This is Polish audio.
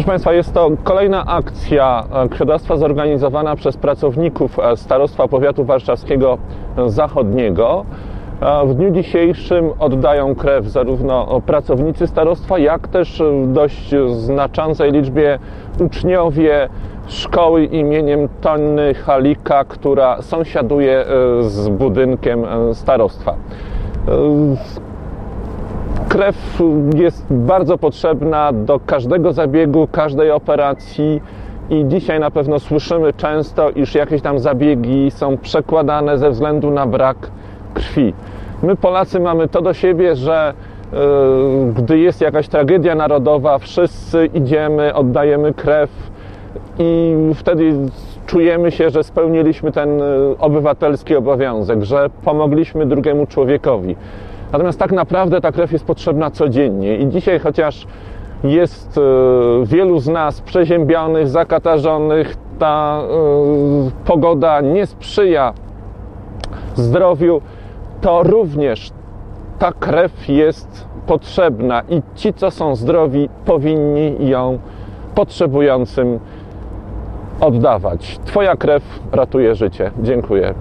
Proszę Państwa, jest to kolejna akcja e, krwiodawstwa zorganizowana przez pracowników e, Starostwa Powiatu Warszawskiego Zachodniego. E, W dniu dzisiejszym oddają krew zarówno pracownicy starostwa, jak też w dość znaczącej liczbie uczniowie szkoły imieniem Tonny Halika, która sąsiaduje z budynkiem starostwa. Krew jest bardzo potrzebna do każdego zabiegu, każdej operacji i dzisiaj na pewno słyszymy często, iż jakieś tam zabiegi są przekładane ze względu na brak krwi. My Polacy mamy to do siebie, że e, gdy jest jakaś tragedia narodowa, wszyscy idziemy, oddajemy krew i wtedy czujemy się, że spełniliśmy ten e, obywatelski obowiązek, że pomogliśmy drugiemu człowiekowi. Natomiast tak naprawdę ta krew jest potrzebna codziennie i dzisiaj chociaż jest e, wielu z nas przeziębionych, zakatarzonych, ta e, pogoda nie sprzyja zdrowiu, to również ta krew jest potrzebna i ci, co są zdrowi, powinni ją potrzebującym oddawać. Twoja krew ratuje życie. Dziękuję.